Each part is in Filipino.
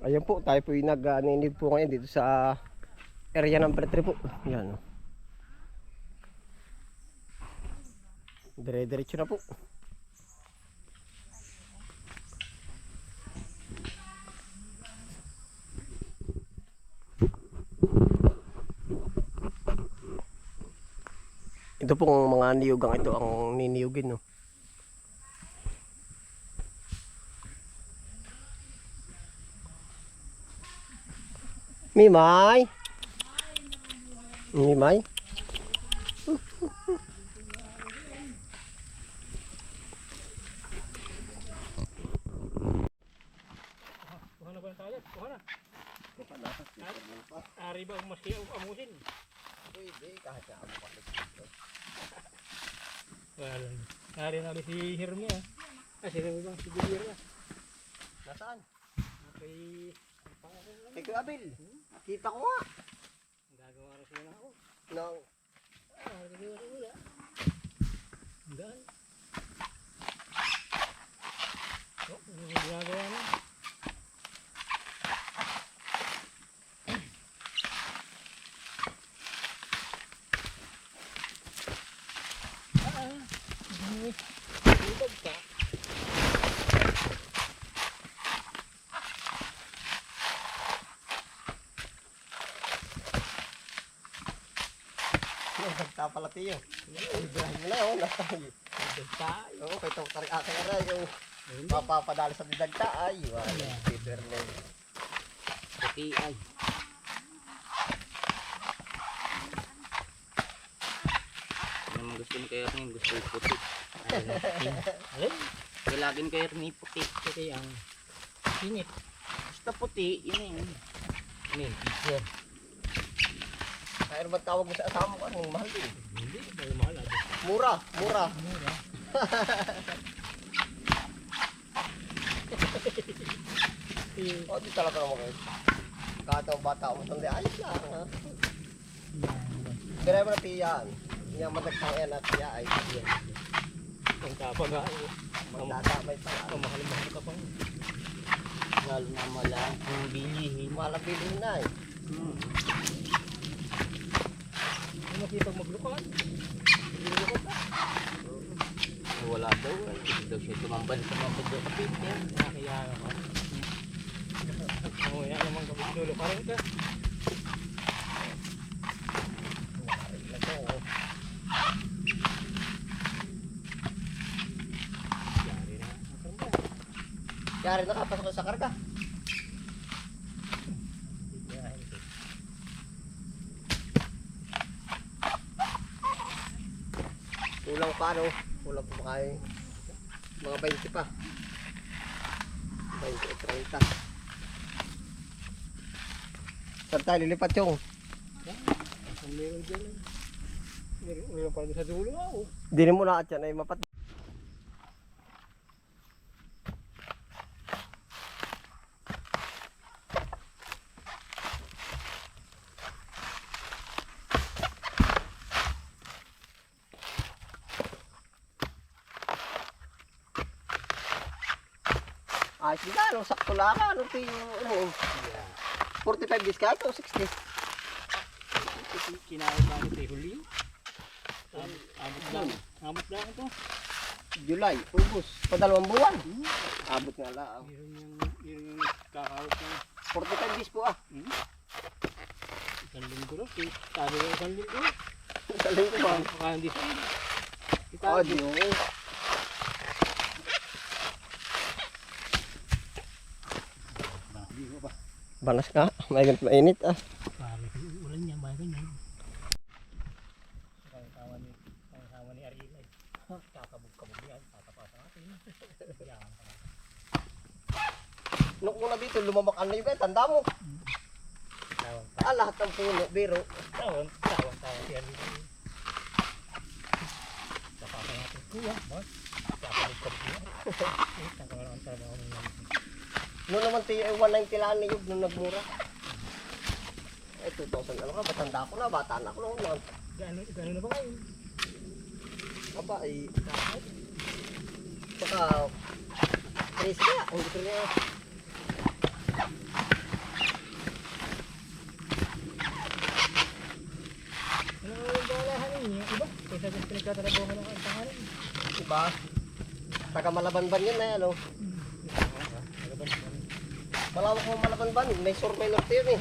Ayan po, tayo po yung nag-aninig po ngayon dito sa area ng 3 po. Yan. Dire-diretso na po. Ito pong mga niyugang ito ang niniyugin no. Mimay. Mimay. Ari ba maski amusin? Pwede, kahit na ako Wala. Ari na rin si Hirmi ah. Ah, si Hirmi bang si Gubir ah. Nasaan? Kay... Kay Kuya Abel. Kita ko nga. Gagawa rin sila ako. Nang Ah, gagawa rin wala. Dahil. Oh, ano yung ginagawa na? Ah, ah. Lubog ka. Nagtapalati yun. Ibrahim mo na yun. Lubog ka. Oo, kay Tok Tarik aking aray. Yung mapapadali sa didagta ay. Wala. Peter na yun. Puti ay. Naman gusto ni Kaya rin, gusto yung puti. Lagi ni Kaya rin puti. Puti ang singit. Basta puti, yun yun. Ano yun? Kaya ba tawag mo sa asama ko? Anong mahal din? Hindi, dahil mahal ah. Mura, mura. Mura. O, di talaga naman kayo. Kataw bata mo sandi. Ayos lang ha. Dire mo na tiyan. Yung madagtang yan at tiya ay. Ang kapag ah. Magdadamay pa nga. Ang mahal-mahal ka pang. Lalo na malang kung bilihin. Malabilin na eh. Hmm. Makipag maglukad? Maglukad. Ay, Wala daw. eh. Hindi daw siya tumambal sa mga pagkakapit niya. Nakakaya ka. Oo, yan naman kapag dulo pa rin ka. Yari na. Na sa karga. Kulang pa no. Kulang pa kayo. Mga 20 pa. 20 o 30. Saan tayo lilipat yung? Meron dyan eh. Meron pa sa dulo oh. Dinin mo na at yan ay mapat. Ayos din ano, sakto lang ka, ano, ito yung, ano, 45 days ka ito, 60. Kinahit na ito eh. Huli. Abot, abot lang. Abot lang ito. July, August, padalawang buwan. Abot nga lang. Meron yung, meron yung kakawit ng 45 days po ah. isang linggo rin. eh. Sabi ko isang linggo. Saling ko ba? Baka hindi Kita Oh, di mo. Banas ka, may ganit mainit ah. Ulan niya, bahay ganyan. Ang tawa ni, ang tawa ni Arila. Kakabog-kabog yan. Tatapasan natin. Yan. Nung una dito, lumabakan na yung kaya, tanda mo. Tawag, Ah, lahat ng puno, biro. tawag, tawag, tawag si Arila. Tapasan natin. Kuya, boss. Kakabog-kabog yan. Taka lang ang trabaho ng. Noon naman tayo ay 190 laan na yun nung nagmura. Eh, ay, 2,000 ano ka, matanda ko na, bata na ko noon. noon. Gano'n gano na ba ngayon? Aba, ay... Baka... Crazy ka, hindi ko na Iba, diba? taga malaban-ban yun na yan. Malawak mo Malabanban. May survey norte yun eh.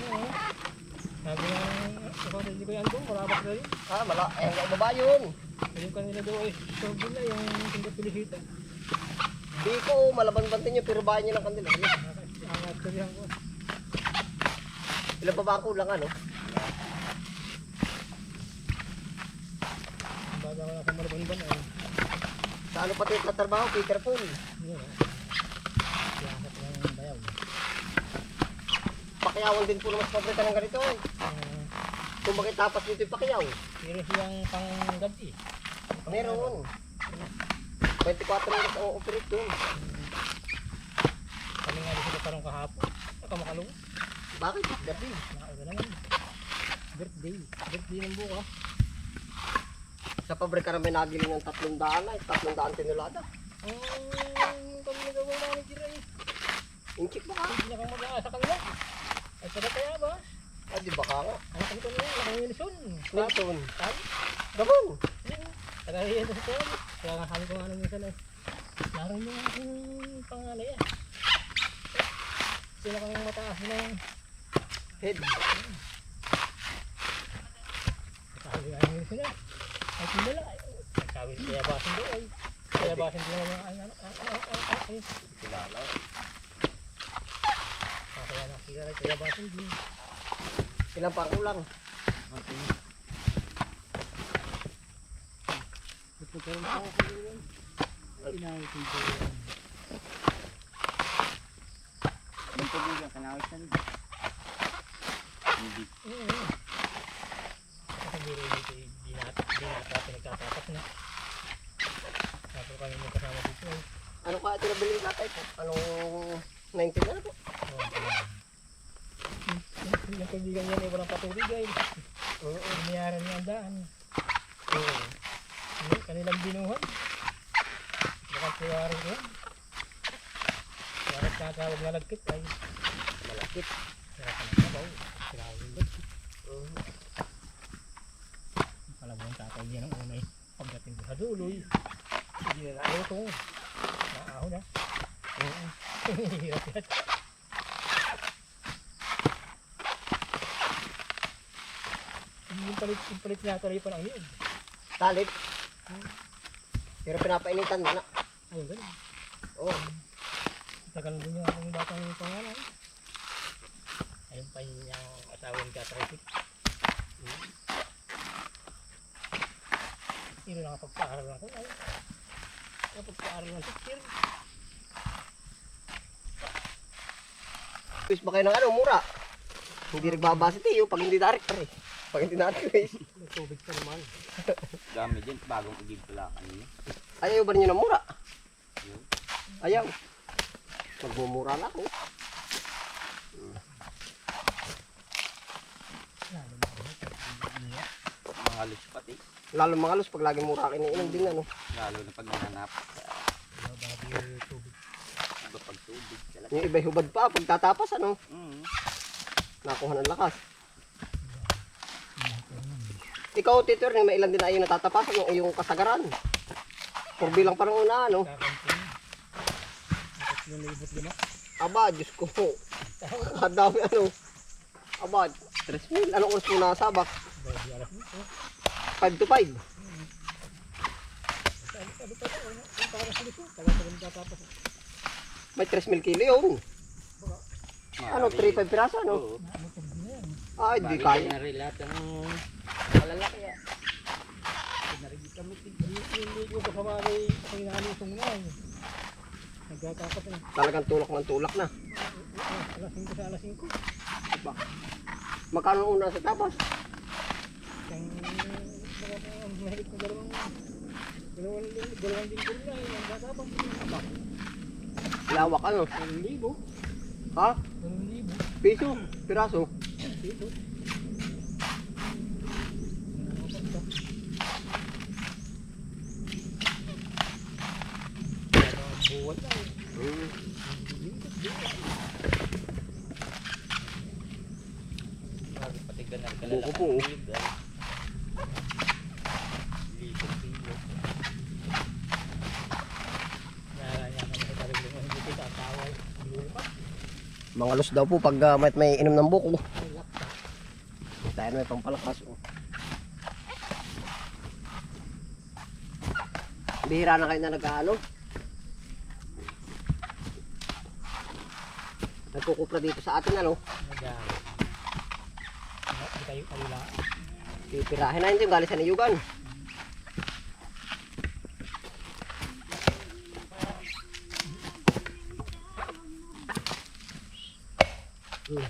Sabi nga, ikaw hindi ko yan doon, marabak na yun. Ah, mala, eh, hanggang baba yun. Yung kanila doon ay sobrang nila, yung tingkat pilisita. Di ko, Malabanban din yun, pero bahay niyo ng kanila. Ang aktoryan ko. Ilan pa ba ang kulang ano? Ang baga wala sa Malabanban ay, Sa ano pati tatrabaho, Peter Paul. yun ah. Yakap ng bayaw. Pakyawan din po na mas pabrika ng ganito eh. Ah, Kung bakit tapas dito yung pakyaw. Pero siyang panggabi. Meron. 24 oras ang operate yun. Kami nga dito parang kahapon. Nakamakalong. Bakit? Gabi. Nakaiba naman. Birthday. Birthday ng buka. Sa pabrika namin nagiling ng tatlong daan na, tatlong daan tinulada. Ang kami nagawa manager ay Inchik ba ka? hindi niya kang mag-aasa kanila. Ay sada kaya ba? Ay, di ba ka nga? Anak ko nila, anak ko Wilson. Wilson. Tay? Gabon. Tagalihan sa kaya. Kaya nga sabi ko nga nung minsan ay, naroon yung aking pangalay ah. Sila kang mataas na Head. nung Wilson ah. Ay pinala. Sabi kaya basin doon ay. Kaya basin doon ang ay ano. Kilala. Kaya nakikita ay kaya basin din. Ilang pa ang kulang? Ito pero nakakaliwan. Inawitin ko yun. Yung pagbulang kanawisan. Hindi. Oo. Kasi biro dito, di na, di na na. Tapos kami mo kasama dito. Ano ka ito nabili ng tatay po? Anong 19 na na po? Oh, yung, yung kaibigan niya ay walang patubig ay. Oo. Binayaran niya ang daan. Oo. Yung kanilang binuhan. Baka kuyarin ko yan. Kaya nagkakawag na lagkit ay. Malakit. Kaya ka ng sabaw. Kaya yung lagkit. Oo. Alam mo ang tatay niya ng unay. Pagdating ko sa duloy. Hindi na ayaw ito. Naaho na. Oo. Hirap yan. Yung palit, yung palit niya tuloy pa ng yun. Talit. Pero pinapainitan mo na. Ayun, ganun. Oo. Tagal din yung aking batang pangalan. Ayun pa yung asawa ni Katrafik. Sino nakapagpaaral ako? Ay, nakapagpaaral ng teacher. Quiz ba kayo ng ano, mura? Hindi nagbabasa tayo pag hindi direct pre. Pag hindi natin quiz. May tubig pa naman. Gamit din. Bagong igib pala kanina. Ayaw ba ninyo ng mura? Ayaw. Magmumura na ako. Halos pati. Lalo mga los pag lagi mura kiniinom din ano. Lalo na pag nananap. Iba pag tubig. Talaga. Yung iba'y hubad pa pag tatapas ano. Mm. Nakuha ng lakas. Ikaw, Tito, may ilan din ayaw natatapasan yung iyong kasagaran. Por bilang parang una, ano? Aba, Diyos ko. Ang dami ano. Aba, 3,000. Anong oras mo nasabak? Bababi alas nito. 5 to 5. Sabi sabi pa ko, ano? Yung parang siliko. Tagal pa rin tatapos. May 3,000 kilo yun. Ano, 3,500 piraso, ano? Na? Ay, di kaya. Malalaki. ah. Pinarigit kami. Ligo ko sa bagay. Kasi nalusong na eh. Nagkatapat na. Talagang tulak ng tulak na. Alas 5 sa alas 5. Diba? Magkano una sa tapas? Yung ang mahigit na dalawang dalawang dalawang linggo na yun. Ang tatapang. Lawak ano? Dalawang libo. Ha? Dalawang libo. Piso? Piraso? Dito. po. Mga los daw po pag uh, may, may inom ng buko. Dahil may pampalakas. Oh. Bihira na kayo na nag-ano. Nagkukupra dito sa atin ano. Nag-ano kayo kalila. Pipirahin na yun yung galing sa niyugan. Hmm.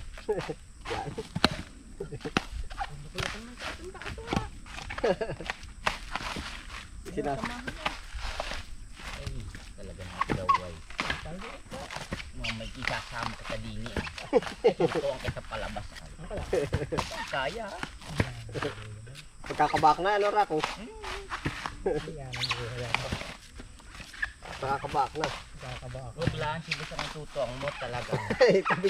Sinas Ay, talaga nakadaway. Mga may isasama ka sa dini. Ito ang kita palabas. Ano pala? Kaya. Pagkakabak na ano Rako? Yan ang buhay ako. Pagkakabak na. Kakaba ako. Huwag lang si Busa ng tutong mo talaga. Ay, tabi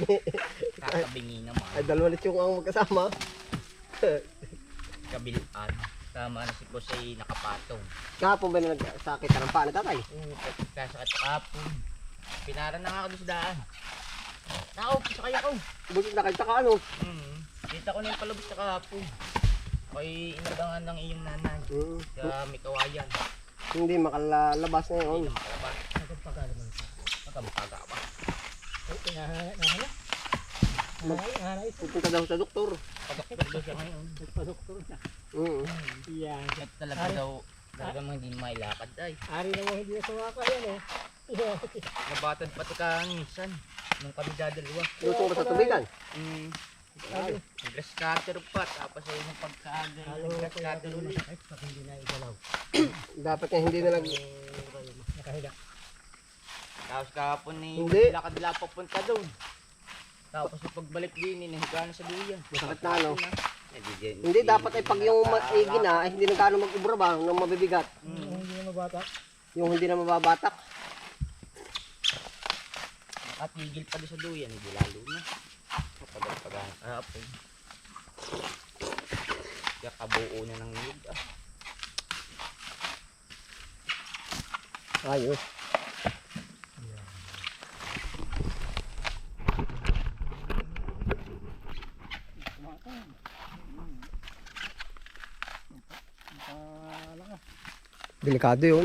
Kakabingi naman. Ay, dalawa ulit yung ang magkasama. Kabilaan. Tama na si Boss ay nakapatong. Kahapon ba na nagsakit ka ng paa na tatay? Oo, kasakit kapon. Pinara na nga ako doon sa daan. Naupo sa kaya ko. Buti na kayo ka ano? Hmm. Kita ko na yung palabas sa kahapon. Ako'y inabangan ng iyong nanay. Hmm. Sa may kawayan. Hindi makalalabas na yun. Hindi na makalabas. Nagpagkala naman ito. Magkamukaga pa. Ay, nahala. Nahala. Nahala. Pupunta daw sa doktor. Pagkakapagod siya ngayon. Nagpa-doktor na. Mm. Yan. At talaga daw, talaga mga hindi mailakad ay. Ari na mo hindi na sumaka yan eh. Nabatad pati ka minsan. Nung kami dadalawa. Luto ba sa tubigan? Hmm. Grass cutter pa. Tapos ay yung pagkagay. Halo Grass cutter ulit. pag hindi na igalaw. Dapat nga hindi na nag... Nakahiga. Tapos kahapon ni Hindi. lakad-lakad papunta doon. Tapos yung pagbalik din, inahiga na sa duyan. Masakit na ano. Hindi, dapat ay pag yung maigi na, ay hindi na gaano mag-ubra ba ng mabibigat. Yung hindi na mabata. Yung hindi na mababatak. At higil pa doon sa duyan, hindi lalo na. Kapag-pagaan. Ah, po. Kaya kabuo na ng niyog. Ah. Ayos. Delikado yun.